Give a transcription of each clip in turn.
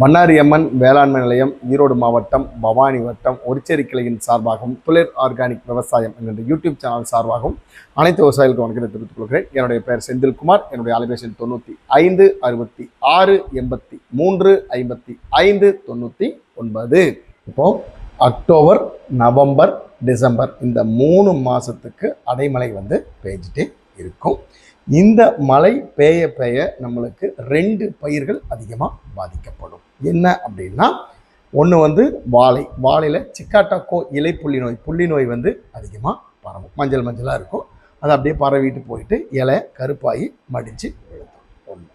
பண்ணாரி அம்மன் வேளாண்மை நிலையம் ஈரோடு மாவட்டம் பவானி வட்டம் ஒரிச்சேரி கிளையின் சார்பாகவும் துளிர் ஆர்கானிக் விவசாயம் என்கின்ற யூடியூப் சேனல் சார்பாகவும் அனைத்து விவசாயிகளுக்கும் வணக்கத்தை தெரிவித்துக் கொள்கிறேன். என்னுடைய பெயர் செந்தில்குமார். என்னுடைய அலைபேசி தொண்ணூற்றி ஐந்து அறுபத்தி ஆறு எண்பத்தி மூன்று ஐம்பத்தி ஐந்து தொண்ணூற்றி ஒன்பது. இப்போ அக்டோபர் நவம்பர் டிசம்பர் இந்த மூணு மாதத்துக்கு அடைமழை வந்து பெய்ஞ்சிட்டே இருக்கும். இந்த மழை பெய்ய பெய்ய நம்மளுக்கு ரெண்டு பயிர்கள் அதிகமாக பாதிக்கப்படும். என்ன அப்படின்னா ஒன்று வந்து வாழை. வாழையில் சிக்காட்டாக்கோ இலை புள்ளி நோய். புள்ளி நோய் வந்து அதிகமாக பரவும். மஞ்சள் மஞ்சளாக இருக்கும். அது அப்படியே பரவிட்டு போயிட்டு இலை கருப்பாகி மடித்து விழுந்துடும் ஒன்று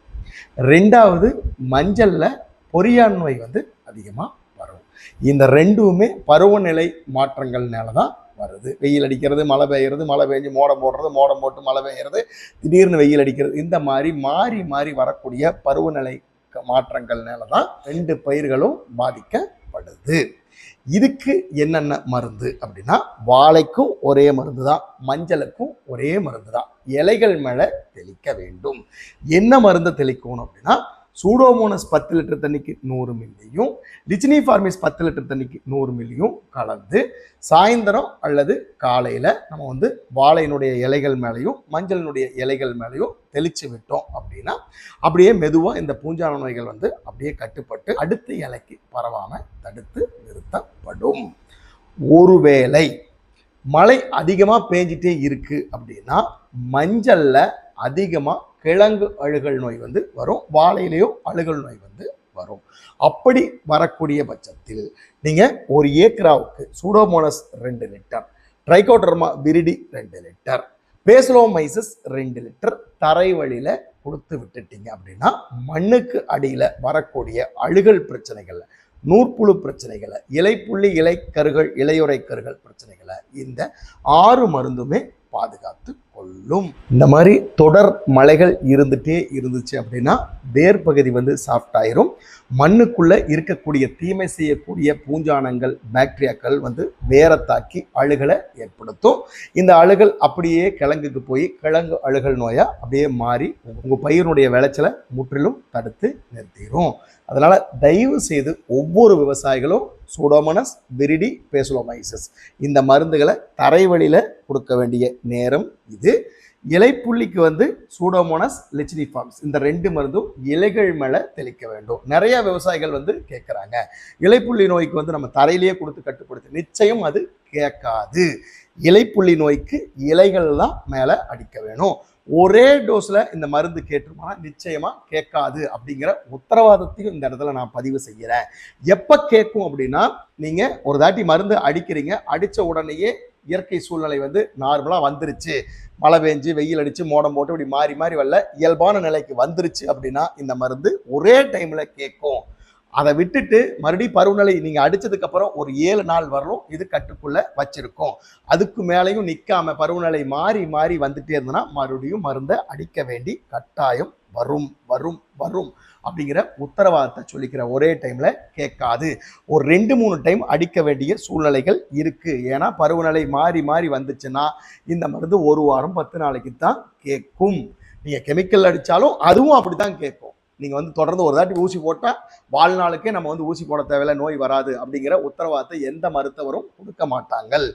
ரெண்டாவது மஞ்சளில் பொரியான் நோய் வந்து அதிகமாக பரவும். இந்த ரெண்டுமே பருவநிலை மாற்றங்கள்னால தான் வருது. வெயில் அடிக்கிறது மழை பெய்யறது மழை பெஞ்சு மோடம் போடுறது மோடம் போட்டு மழை பெய்யறது திடீர்னு வெயில் அடிக்கிறது இந்த மாதிரி மாறி மாறி வரக்கூடிய பருவநிலை மாற்றங்கள்னால தான் ரெண்டு பயிர்களும் பாதிக்கப்படுது. இதுக்கு என்னென்ன மருந்து அப்படின்னா வாழைக்கும் ஒரே மருந்து தான் மஞ்சளுக்கும் ஒரே மருந்து தான் இலைகள் மேலே தெளிக்க வேண்டும். என்ன மருந்து தெளிக்கணும் அப்படின்னா சூடோமோனஸ் பத்து லிட்டர் தண்ணிக்கு நூறு மில்லியும் லிச்சினி ஃபார்மிஸ் பத்து லிட்டர் தண்ணிக்கு நூறு மில்லியும் கலந்து சாயந்தரம் அல்லது காலையில் நம்ம வந்து வாழையினுடைய இலைகள் மேலேயும் மஞ்சளினுடைய இலைகள் மேலேயும் தெளித்து விட்டோம் அப்படின்னா அப்படியே மெதுவாக இந்த பூஞ்சான நோய்கள் வந்து அப்படியே கட்டுப்பட்டு அடுத்த இலைக்கு பரவாமல் தடுத்து நிறுத்தப்படும். ஒருவேளை மழை அதிகமாக பேஞ்சிட்டே இருக்குது அப்படின்னா மஞ்சளில் அதிகமாக கிழங்கு அழுகல் நோய் வந்து வரும். வாழையிலையும் அழுகல் நோய் வந்து வரும். அப்படி வரக்கூடிய பட்சத்தில் நீங்கள் ஒரு ஏக்கராவுக்கு சூடோமோனஸ் ரெண்டு லிட்டர் ட்ரைகோடர்மா விரிடி ரெண்டு லிட்டர் பேசலோமைசஸ் ரெண்டு லிட்டர் தரை வழியில் கொடுத்து விட்டுட்டீங்க அப்படின்னா மண்ணுக்கு அடியில் வரக்கூடிய அழுகல் பிரச்சனைகளை நூற்புழு பிரச்சனைகளை இலைப்புள்ளி இலைக்கருகள் இலையுறை கருகள் பிரச்சனைகளை இந்த ஆறு மருந்துமே பாதுகாத்து கொள்ளும். இந்த மாதிரி தொடர் மலைகள் இருந்துட்டே இருந்துச்சு அப்படின்னா வேர் பகுதி வந்து சாஃப்ட் ஆயிரும். மண்ணுக்குள்ள இருக்கக்கூடிய தீமை செய்யக்கூடிய பூஞ்சானங்கள் பாக்டீரியாக்கள் வந்து வேற தாக்கி அழுகலை ஏற்படுத்தும். இந்த அழுகல் அப்படியே கிழங்குக்கு போய் கிழங்கு அழுகல் நோயா அப்படியே மாறி உங்க பயிரினுடைய விளைச்சலை முற்றிலும் தடுத்து நிறுத்திடும் அதனால தயவு செய்து ஒவ்வொரு விவசாயிகளும் சூடோமனஸ் விரிடி பேசுலோமைசஸ். இந்த மருந்துகளை தரை வழியில் கொடுக்க வேண்டிய நேரம் இது. இலைப்புள்ளிக்கு வந்து சூடோமோனஸ் லிச்சினிஃபார்ம்ஸ் இந்த ரெண்டு மருந்தும் இலைகள் மேலே தெளிக்க வேண்டும். நிறைய விவசாயிகள் வந்து கேட்குறாங்க இலைப்புள்ளி நோய்க்கு வந்து நம்ம தரையிலேயே கொடுத்து கட்டுப்படுத்து நிச்சயம் அது கேட்காது. இலைப்புள்ளி நோய்க்கு இலைகள் தான் மேலே அடிக்க வேணும். ஒரே டோஸில் இந்த மருந்து கேட்டுருமா நிச்சயமாக கேட்காது அப்படிங்கிற உத்தரவாதத்தையும் இந்த இடத்துல நான் பதிவு செய்கிறேன் எப்போ கேட்கும் அப்படின்னா நீங்கள் ஒரு தாட்டி மருந்து அடிக்கிறீங்க அடித்த உடனேயே இயற்கை சூழ்நிலை வந்து நார்மலாக வந்துருச்சு. மழை பெஞ்சு வெயில் அடித்து மோடம் போட்டு இப்படி மாறி மாறி வரல இயல்பான நிலைக்கு வந்துருச்சு அப்படின்னா இந்த மருந்து ஒரே டைமில் கேட்கும். அதை விட்டுட்டு மறுபடியும் பருவநிலை நீங்கள் அடித்ததுக்கப்புறம் ஒரு ஏழு நாள் வரலும் இது கட்டுக்குள்ளே வச்சுருக்கோம். அதுக்கு மேலேயும் நிற்காம பருவநிலை மாறி மாறி வந்துட்டே இருந்ததுன்னா மறுபடியும் மருந்தை அடிக்க வேண்டி கட்டாயம் வரும் வரும் வரும் அப்படிங்கிற உத்தரவாதத்தை சொல்லிக்கிற ஒரே டைமில் கேட்காது. ஒரு ரெண்டு மூணு டைம் அடிக்க வேண்டிய சூழ்நிலைகள் இருக்குது ஏன்னா பருவநிலை மாறி மாறி வந்துச்சுன்னா இந்த மருந்து ஒரு வாரம் பத்து நாளைக்கு தான் கேட்கும். நீங்கள் கெமிக்கல் அடித்தாலும் அதுவும் அப்படி தான் கேட்கும். நீங்கள் வந்து தொடர்ந்து ஒரு தாட்டி ஊசி போட்டால் வாழ்நாளுக்கே நம்ம வந்து ஊசி போட தேவையில்ல நோய் வராது அப்படிங்கிற உத்தரவாதத்தை எந்த மருத்துவரும் கொடுக்க மாட்டாங்கள்.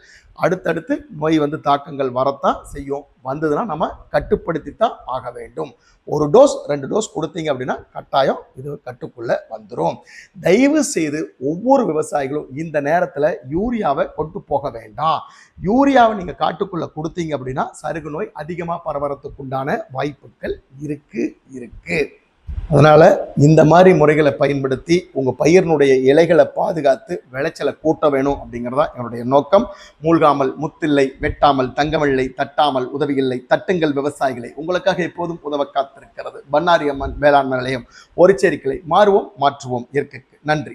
அடுத்தடுத்து நோய் வந்து தாக்கங்கள் வரத்தான் செய்யும். வந்ததுன்னா நம்ம கட்டுப்படுத்தி தான் ஆக வேண்டும். ஒரு டோஸ் ரெண்டு டோஸ் கொடுத்தீங்க அப்படின்னா கட்டாயம் இது கட்டுக்குள்ளே வந்துடும் தயவு செய்து ஒவ்வொரு விவசாயிகளும் இந்த நேரத்தில் யூரியாவை கொண்டு போக வேண்டாம். யூரியாவை நீங்கள் காட்டுக்குள்ளே கொடுத்தீங்க அப்படின்னா சருகு நோய் அதிகமாக பரவறதுக்குண்டான வாய்ப்புகள் இருக்கு இருக்கு. அதனால் இந்த மாதிரி முறைகளை பயன்படுத்தி உங்கள் பயிரினுடைய இலைகளை பாதுகாத்து விளைச்சலை கூட்ட வேணும் அப்படிங்கிறதா என்னுடைய நோக்கம். மூழ்காமல் முத்தில்லை வெட்டாமல் தங்கமில்லை தட்டாமல் உதவியில்லை தட்டுங்கள் விவசாயிகளை. உங்களுக்காக எப்போதும் உதவ காத்திருக்கிறது. பண்ணாரி அம்மன் வேளாண்மை நிலையம் ஒரு மாறுவோம் மாற்றுவோம் இயற்கைக்கு. நன்றி.